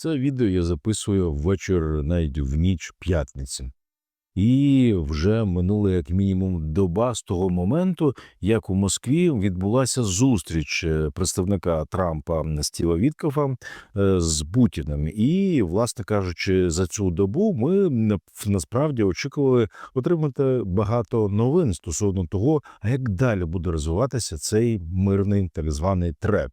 Це відео я записую ввечір навіть в ніч п'ятниці. І вже минула як мінімум доба з того моменту, як у Москві відбулася зустріч е, представника Трампа Стіва Віткофа е, з Путіним. І, власне кажучи, за цю добу ми насправді очікували отримати багато новин стосовно того, а як далі буде розвиватися цей мирний так званий трек.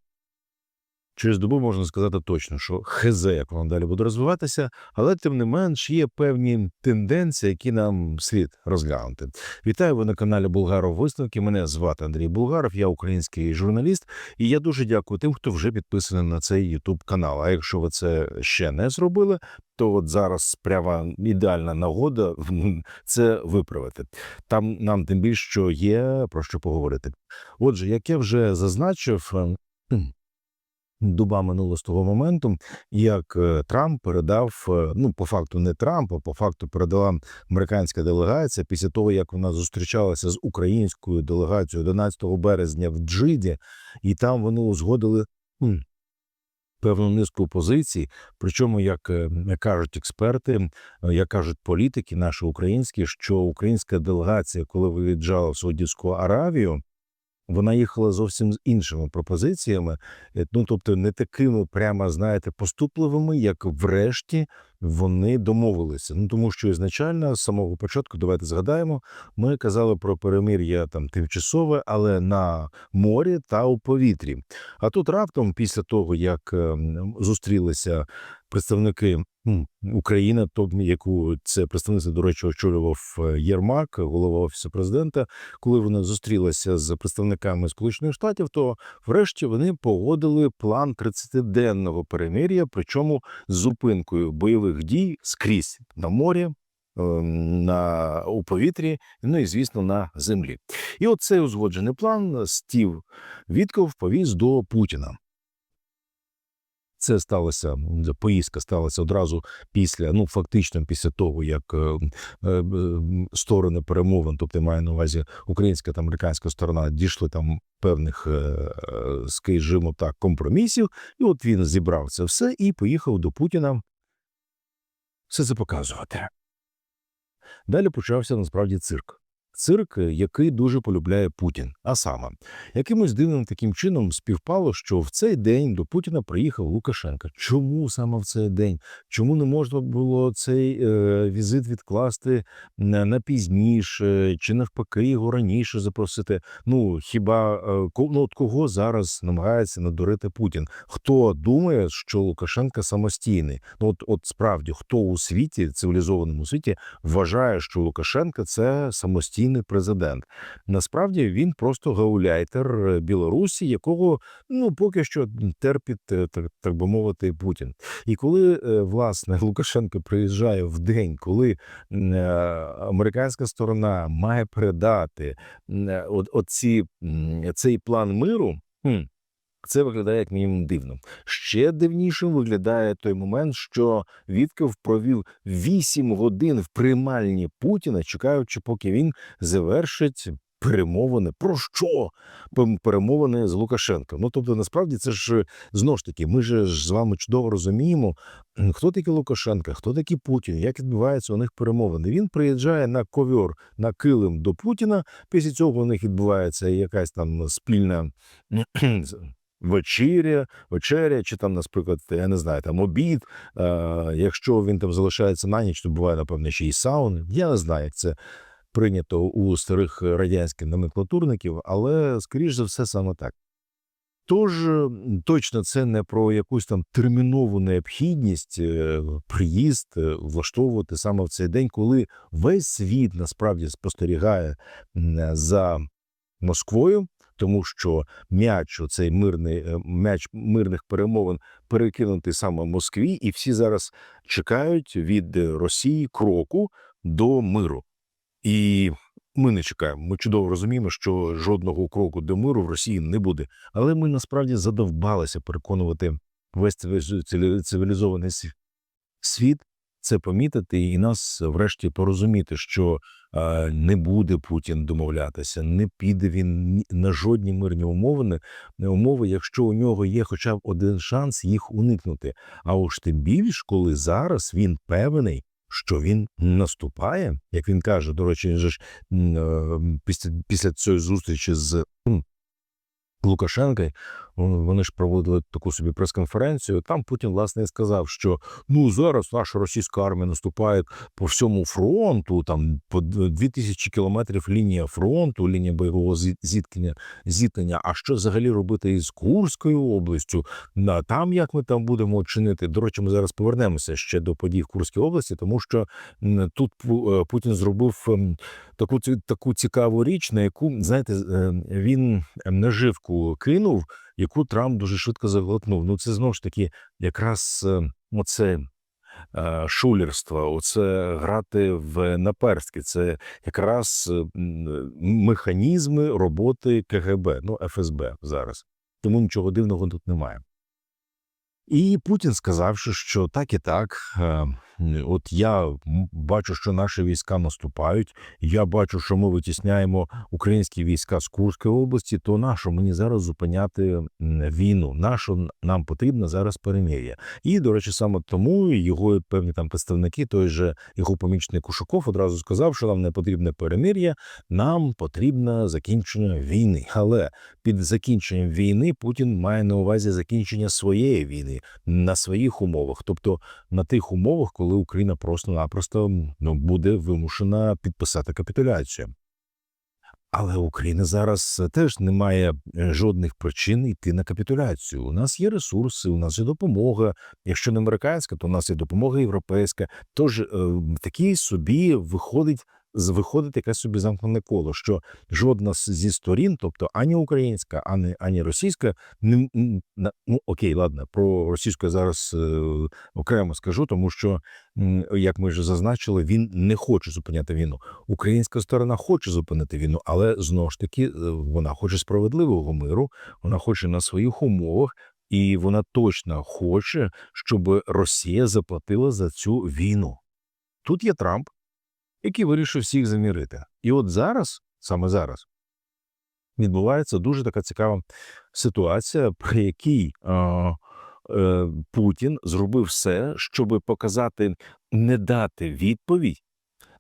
Через добу можна сказати точно, що хз, як воно далі буде розвиватися, але тим не менш є певні тенденції, які нам слід розглянути. Вітаю ви на каналі Булгаров Висновки. Мене звати Андрій Булгаров, я український журналіст, і я дуже дякую тим, хто вже підписаний на цей YouTube канал. А якщо ви це ще не зробили, то от зараз прямо ідеальна нагода це виправити. Там нам тим більше що є про що поговорити. Отже, як я вже зазначив. Дуба минула з того моменту, як е, Трамп передав, е, ну по факту не Трамп, а по факту передала американська делегація після того, як вона зустрічалася з українською делегацією 11 березня в Джиді, і там вони узгодили певну низку позицій. Причому, як е, кажуть експерти, як кажуть політики, наші українські, що українська делегація, коли виїжджала в Саудівську Аравію. Вона їхала зовсім з іншими пропозиціями, е, ну тобто не такими, прямо знаєте, поступливими, як врешті вони домовилися. Ну тому що ізначально з самого початку, давайте згадаємо, ми казали про перемир'я там тимчасове, але на морі та у повітрі. А тут раптом, після того як ем, зустрілися представники України, то яку це представництво, до речі, очолював е, Єрмак, голова офісу президента. Коли вони зустрілися з представниками Сполучених Штатів, то врешті вони погодили план 30-денного перемир'я, причому з зупинкою бойових дій скрізь на морі. ем, На у повітрі, ну і звісно на землі, і от цей узгоджений план Стів Вітков повіз до Путіна. Це сталося поїздка сталася одразу після, ну фактично після того, як е, е, сторони перемовин, тобто маю на увазі українська та американська сторона, дійшли там певних, е, скажімо так, компромісів. І от він зібрав це все і поїхав до Путіна все це показувати. Далі почався насправді цирк. Цирк, е, який дуже полюбляє Путін. А саме, якимось дивним таким чином співпало, що в цей день до Путіна приїхав Лукашенко. Чому саме в цей день? Чому не можна було цей е, візит відкласти на, на пізніше, чи навпаки його раніше запросити? Ну хіба е, ну, от кого зараз намагається надурити Путін? Хто думає, що Лукашенко самостійний? Ну от, от справді, хто у світі, цивілізованому світі, вважає, що Лукашенко це самостійний президент. Насправді він просто гауляйтер е, Білорусі, якого ну поки що терпить, е, так, так би мовити, Путін. І коли е, власне Лукашенко приїжджає в день, коли американська сторона має передати оці, цей план миру. Це виглядає як мінімум дивно. Ще дивнішим виглядає той момент, що Вітков провів 8 годин в приймальні Путіна, чекаючи, поки він завершить перемовини. Про що? Перемовини з Лукашенком. Ну тобто, насправді, це ж знову ж таки, ми ж з вами чудово розуміємо, хто такий Лукашенко, хто такий Путін, як відбуваються у них перемовини. Він приїжджає на ковьор, на килим до Путіна. Після цього у них відбувається якась там спільна вечеря, вечеря, чи там, наприклад, я не знаю, там обід. Е, якщо він там залишається на ніч, то буває, напевно, ще й сауни. Я не знаю, як це прийнято у старих радянських номенклатурників, але скоріш за все саме так. Тож точно це не про якусь там термінову необхідність е, приїзд е, влаштовувати саме в цей день, коли весь світ насправді спостерігає за Москвою, тому що м'яч, цей мирний е, м'яч мирних перемовин перекинутий саме Москві, і всі зараз чекають від е, Росії кроку до миру. І ми не чекаємо. Ми чудово розуміємо, що жодного кроку до миру в Росії не буде. Але ми насправді задовбалися переконувати весь цивілізований світ це помітити і нас врешті порозуміти, що е, не буде Путін домовлятися, не піде він на жодні мирні умови, умови, якщо у нього є хоча б один шанс їх уникнути. А уж тим більш, коли зараз він певний. Що він наступає, як він каже, до речі, він же ж е, після, після цієї зустрічі з м, Лукашенка, вони ж проводили таку собі прес-конференцію. Там Путін власне і сказав, що ну зараз наша російська армія наступає по всьому фронту, там по 2000 кілометрів лінія фронту, лінія бойового зіткнення, зіткнення. А що взагалі робити із Курською областю? На там як ми там будемо чинити? До речі, ми зараз повернемося ще до подій в Курській області, тому що тут е, Путін зробив ем, таку таку цікаву річ, на яку знаєте, е, він наживку кинув, яку Трамп дуже швидко заглотнув. Ну це знову ж таки якраз е, оце. е, Шулерство, оце грати в наперстки. Це якраз е, механізми роботи КГБ, ну ФСБ зараз. Тому нічого дивного тут немає. І Путін сказавши, що так і так, от я бачу, що наші війська наступають. Я бачу, що ми витісняємо українські війська з Курської області. То нащо мені зараз зупиняти війну? Нащо нам потрібно зараз перемир'я? І до речі, саме тому його певні там представники, той же його помічник Ушаков одразу сказав, що нам не потрібне перемир'я, нам потрібне закінчення війни. Але під закінченням війни Путін має на увазі закінчення своєї війни на своїх умовах, тобто на тих умовах, коли Україна просто-напросто ну, буде вимушена підписати капітуляцію. Але Україна зараз теж не має е, жодних причин йти на капітуляцію. У нас є ресурси, у нас є допомога. Якщо не американська, то у нас є допомога європейська. Тож такий такі собі виходить виходить якесь собі замкнене коло, що жодна зі сторін, тобто ані українська, ані, ані російська, не ну окей, ладно, про російську зараз е, окремо скажу, тому що, як ми вже зазначили, він не хоче зупиняти війну. Українська сторона хоче зупинити війну, але знову ж таки е, вона хоче справедливого миру, вона хоче на своїх умовах, і вона точно хоче, щоб Росія заплатила за цю війну. Тут є Трамп, який вирішив всіх замірити. І от зараз, саме зараз, відбувається дуже така цікава ситуація, при якій е, е, Путін зробив все, щоб показати, не дати відповідь.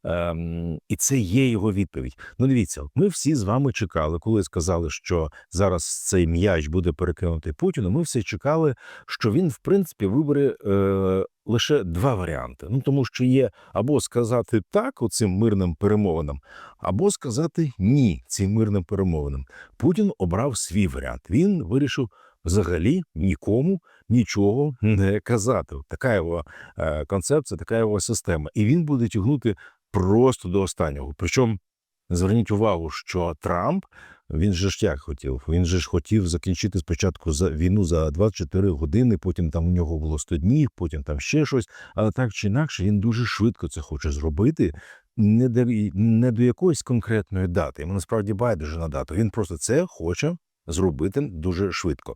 Ем, і це є його відповідь. Ну, дивіться, ми всі з вами чекали, коли сказали, що зараз цей м'яч буде перекинутий Путіну. Ми всі чекали, що він, в принципі, вибере е, лише два варіанти. Ну тому що є або сказати так оцим мирним перемовинам, або сказати ні цим мирним перемовинам. Путін обрав свій варіант. Він вирішив взагалі нікому нічого не казати. Така його е, концепція, така його система. І він буде тягнути просто до останнього. Причому зверніть увагу, що Трамп він же ж як хотів. Він же ж хотів закінчити спочатку за війну за 24 години. Потім там у нього було 100 днів, потім там ще щось. Але так чи інакше, він дуже швидко це хоче зробити. Не до, не до якоїсь конкретної дати. Йому насправді байдуже на дату. Він просто це хоче зробити дуже швидко.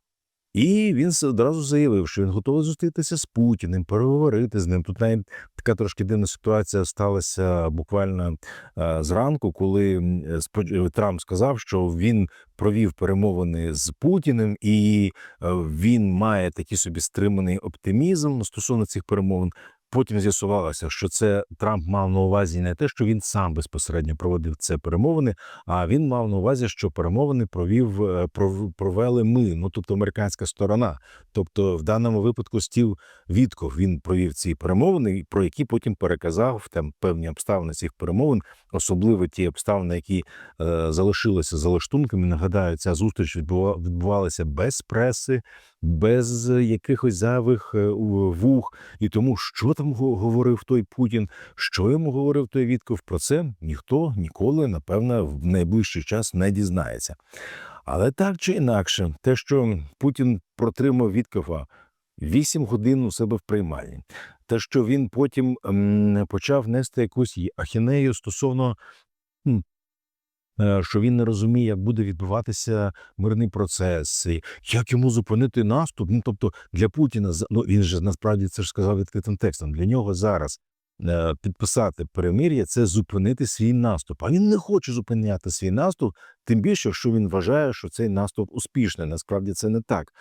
І він одразу заявив, що він готовий зустрітися з Путіним, переговорити з ним. Тут навіть така трошки дивна ситуація сталася буквально е, зранку, коли е, Трамп сказав, що він провів перемовини з Путіним, і е, він має такий собі стриманий оптимізм стосовно цих перемовин. Потім з'ясувалося, що це Трамп мав на увазі не те, що він сам безпосередньо проводив це перемовини, а він мав на увазі, що перемовини провів е, провели ми, ну тобто американська сторона. Тобто, в даному випадку стів Вітков він провів ці перемовини, про які потім переказав там певні обставини цих перемовин, особливо ті обставини, які е, залишилися за лаштунками. Нагадаю, ця зустріч відбува- відбувалася без преси, без якихось зайвих е, вух. І тому, що там го- говорив той Путін, що йому говорив той Вітков, про це ніхто ніколи, напевно, в найближчий час не дізнається. Але так чи інакше, те, що Путін протримав Віткова 8 годин у себе в приймальні, те, що він потім почав нести якусь ахінею стосовно. Е, Що він не розуміє, як буде відбуватися мирний процес, як йому зупинити наступ. Ну тобто для Путіна ну він же насправді це ж сказав відкритим текстом. Для нього зараз е, підписати перемир'я це зупинити свій наступ. А він не хоче зупиняти свій наступ, тим більше, що він вважає, що цей наступ успішний. Насправді це не так.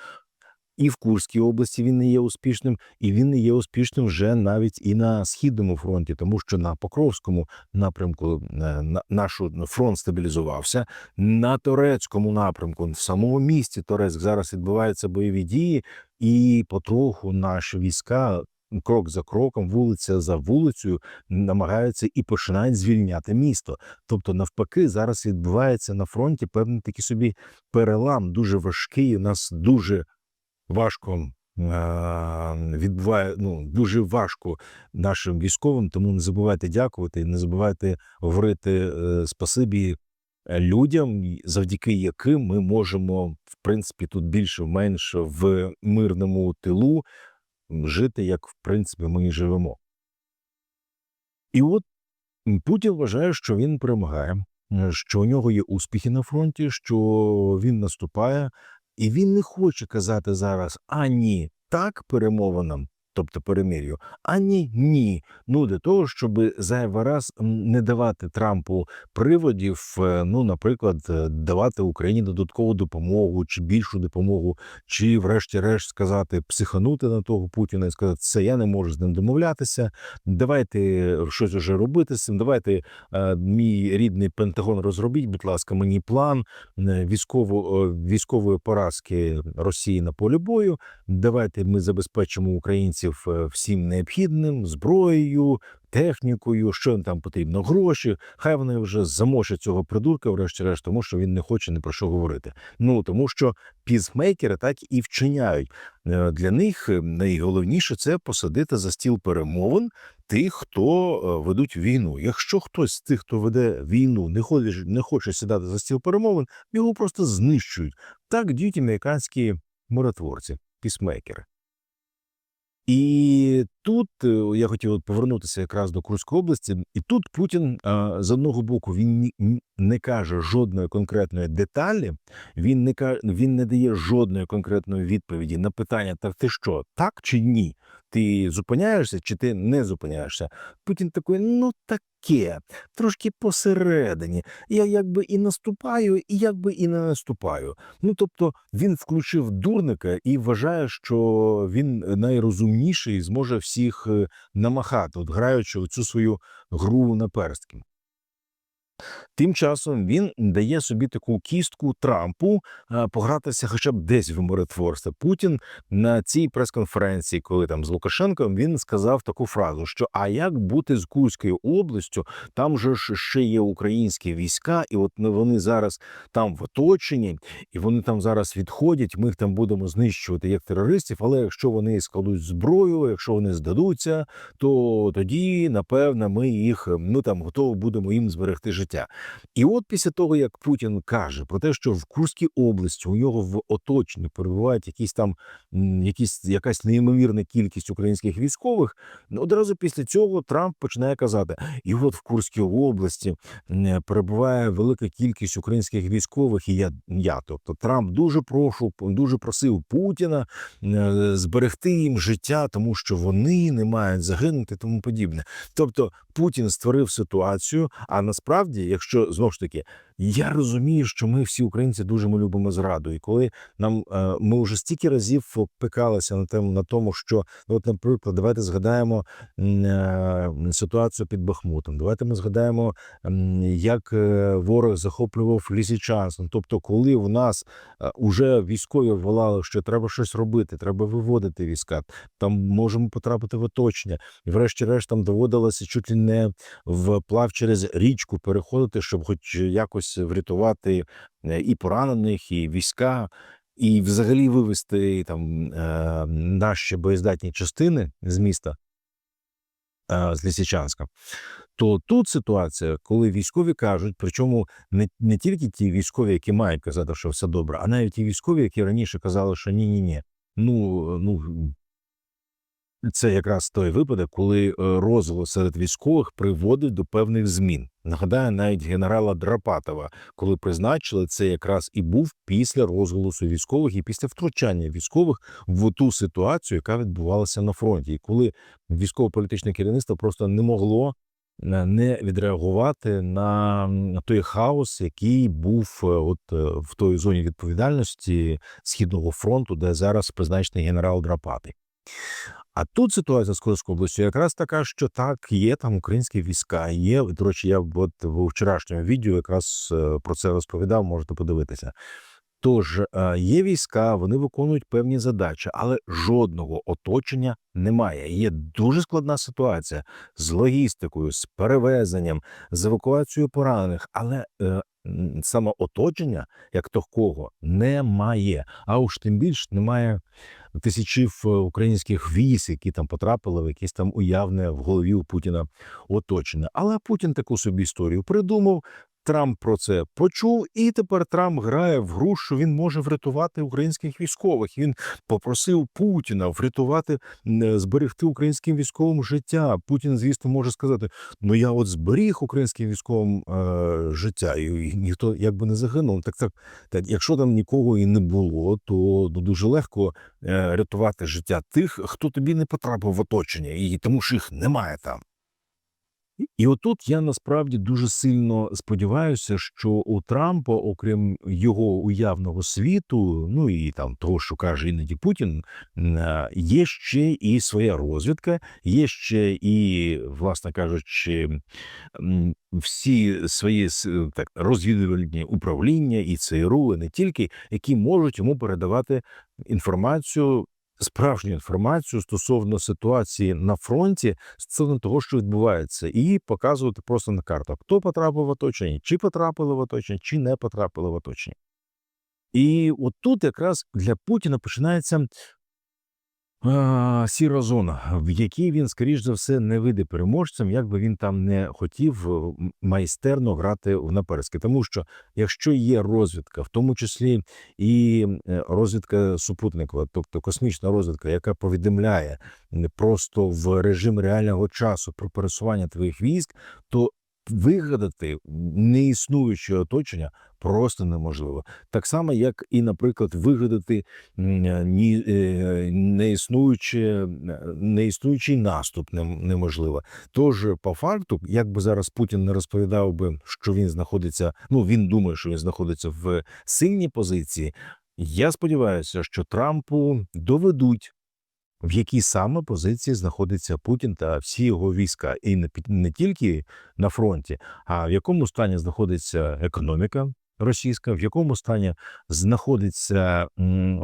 І в Курській області він не є успішним, і він не є успішним вже навіть і на східному фронті, тому що на Покровському напрямку е, на- наш фронт стабілізувався. На турецькому напрямку, в самому місті Торецьк, зараз відбуваються бойові дії, і потроху наші війська. Крок за кроком, вулиця за вулицею, намагаються і починають звільняти місто. Тобто, навпаки, зараз відбувається на фронті певний такий собі перелам, дуже важкий. У нас дуже важко відбуває ну дуже важко нашим військовим. Тому не забувайте дякувати, не забувайте говорити е, спасибі е, людям, завдяки яким ми можемо в принципі тут більше-менш в мирному тилу жити, як в принципі ми і живемо. І от Путін вважає, що він перемагає, е, що у нього є успіхи на фронті, що він наступає, і він не хоче казати зараз ані так перемовинам, тобто перемир'ю, ані ні. Ну для того, щоб зайвий раз не давати Трампу приводів, е, ну, наприклад, е, давати Україні додаткову допомогу чи більшу допомогу, чи, врешті-решт, сказати, психанути на того Путіна і сказати, це я не можу з ним домовлятися. Давайте щось уже робити з цим. Давайте е, мій рідний Пентагон розробіть, будь ласка, мені план е, військово, е, військової поразки Росії на полі бою. Давайте ми забезпечимо українців е, всім необхідним зброєю, технікою, що їм там потрібно, гроші. Хай вони вже замочать цього придурка, врешті-решт, тому що він не хоче ні про що говорити. Ну тому що пізмейкери так і вчиняють. Е, Для них е, найголовніше це посадити за стіл перемовин тих, хто ведуть війну. Якщо хтось з тих, хто веде війну, не хоче, не хоче сідати за стіл перемовин, його просто знищують. Так діють американські миротворці, пісмейкери. І тут е, я хотів повернутися якраз до Курської області, і тут Путін з одного боку він не каже жодної конкретної деталі, він не каже, він не дає жодної конкретної відповіді на питання: так ти що, так чи ні? Ти зупиняєшся чи ти не зупиняєшся? Путін такий, ну таке, трошки посередині. Я якби і наступаю, і якби і не наступаю. Ну тобто він включив дурника і вважає, що він найрозумніший і зможе всіх е, намахати, от граючи цю свою гру на перстки. Тим часом він дає собі таку кістку Трампу погратися хоча б десь в миротворство. Путін на цій прес-конференції, коли там з Лукашенком, він сказав таку фразу: що а як бути з Курською областю? Там же ж ще є українські війська, і от вони зараз там в оточенні, і вони там зараз відходять. Ми їх там будемо знищувати як терористів. Але якщо вони складуть зброю, якщо вони здадуться, то тоді напевно ми їх ну там готові будемо їм зберегти життя. І от після того, як Путін каже про те, що в Курській області у нього в оточенні перебувають якісь там якісь якась неймовірна кількість українських військових, ну, одразу після цього Трамп починає казати: і от в Курській області перебуває велика кількість українських військових, і я, я тобто Трамп дуже прошу, дуже просив Путіна е, зберегти їм життя, тому що вони не мають загинути, тому подібне. Тобто Путін створив ситуацію. А насправді, якщо знову ж таки, я розумію, що ми всі українці дуже ми любимо зраду, і коли нам е, ми вже стільки разів пекалися на тему на тому, що ну, от, наприклад, давайте згадаємо е, ситуацію під Бахмутом. Давайте ми згадаємо, як е, ворог захоплював Лісічанськ. Ну, Тобто, коли в нас уже військові волали, що треба щось робити, треба виводити війська, там можемо потрапити в оточення. І врешті-решт там доводилося чуть ли не вплав через річку переходити, щоб хоч якось врятувати е, і поранених, і війська, і взагалі вивести там е, наші боєздатні частини з міста. е, З Лісичанська, то тут ситуація, коли військові кажуть, причому не, не тільки ті військові, які мають казати, що все добре, а навіть ті військові, які раніше казали, що ні, ні, ні, ну ну Це якраз той випадок, коли е, розголос серед військових приводить до певних змін. Нагадаю, навіть генерала Драпатова, коли призначили, це якраз і був після розголосу військових і після втручання військових в ту ситуацію, яка відбувалася на фронті, і коли військово-політичне керівництво просто не могло е, не відреагувати на той хаос, який був е, от в той зоні відповідальності східного фронту, де зараз призначений генерал Драпатий. А тут ситуація з Курською областю якраз така, що так, є там українські війська. Є до речі, я от в вчорашньому відео якраз е, про це розповідав. Можете подивитися. Тож е, є війська, вони виконують певні задачі, але жодного оточення немає. Є дуже складна ситуація з логістикою, з перевезенням, з евакуацією поранених, але е, м, саме оточення, як такого, немає. А уж тим більш немає тисячів е, українських військ, які там потрапили в якесь там уявне в голові у Путіна оточення. Але Путін таку собі історію придумав. Трамп про це почув, і тепер Трамп грає в гру, що він може врятувати українських військових. Він попросив Путіна врятувати, зберегти українським військовим життя. Путін, звісно, може сказати: ну я от зберіг українським військовим е, життя, і ніхто якби не загинув. Так, так, так, якщо там нікого і не було, то ну, дуже легко е, рятувати життя тих, хто тобі не потрапив в оточення, і тому що їх немає там. І- отут я насправді дуже сильно сподіваюся, що у Трампа, окрім його уявного світу, ну і там того, що каже іноді Путін, е, є ще і своя розвідка, є ще і, власне кажучи, всі свої так розвідувальні управління і ЦРУ, і не тільки, які можуть йому передавати інформацію. Справжню інформацію стосовно ситуації на фронті, стосовно того, що відбувається, і показувати просто на картах, хто потрапив в оточення, чи потрапили в оточення, чи не потрапили в оточення. І отут якраз для Путіна починається сіра зона, в якій він, скоріш за все, не вийде переможцем, як би він там не хотів е, майстерно грати в наперски. Тому що якщо є розвідка, в тому числі і е, розвідка супутникова, тобто космічна розвідка, яка повідомляє просто в режим реального часу про пересування твоїх військ, то вигадати неіснуюче оточення просто неможливо. Так само, як і, наприклад, вигадати е, е, е, неіснуючий наступ неможливо. Тож, по факту, як би зараз Путін не розповідав би, що він знаходиться, ну він думає, що він знаходиться в сильній позиції. Я сподіваюся, що Трампу доведуть, в якій саме позиції знаходиться Путін та всі його війська, і не, не тільки на фронті, а в якому стані знаходиться економіка російська, в якому стані знаходиться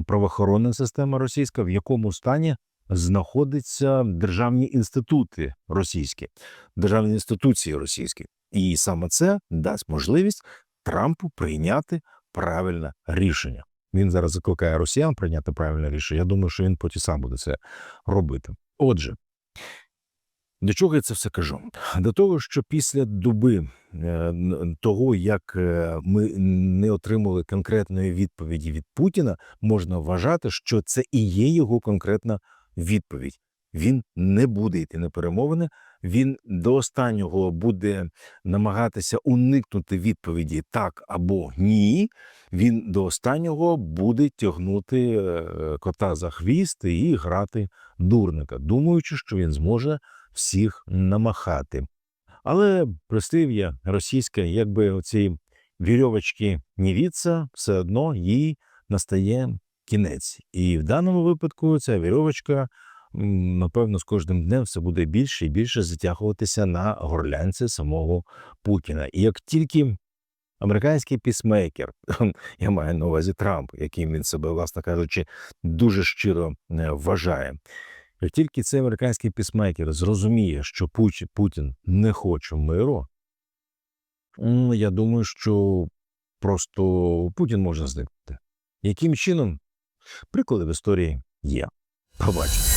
правоохоронна система російська, в якому стані знаходяться державні інститути російські, державні інституції російські, і саме це дасть можливість Трампу прийняти правильне рішення. Він зараз закликає росіян прийняти правильне рішення. Я думаю, що він потім сам буде це робити. Отже, до чого я це все кажу? До того, що після доби е, того, як е, ми не отримали конкретної відповіді від Путіна, можна вважати, що це і є його конкретна відповідь. Він не буде йти на перемовини. Він до останнього буде намагатися уникнути відповіді так або ні. Він до останнього буде тягнути е, кота за хвіст і грати дурника, думаючи, що він зможе всіх намахати. Але прислів'я російське, якби оці вірьовочки не віться, все одно їй настає кінець. І в даному випадку ця вірьовочка, напевно, з кожним днем все буде більше і більше затягуватися на горлянці самого Путіна. І як тільки американський пісмейкер, я маю на увазі Трамп, яким він себе, власне кажучи, дуже щиро е, вважає. Як тільки цей американський пісмейкер зрозуміє, що Путін не хоче миру, я думаю, що просто Путін може зникнути. Яким чином? Приклади в історії є. Побачимо.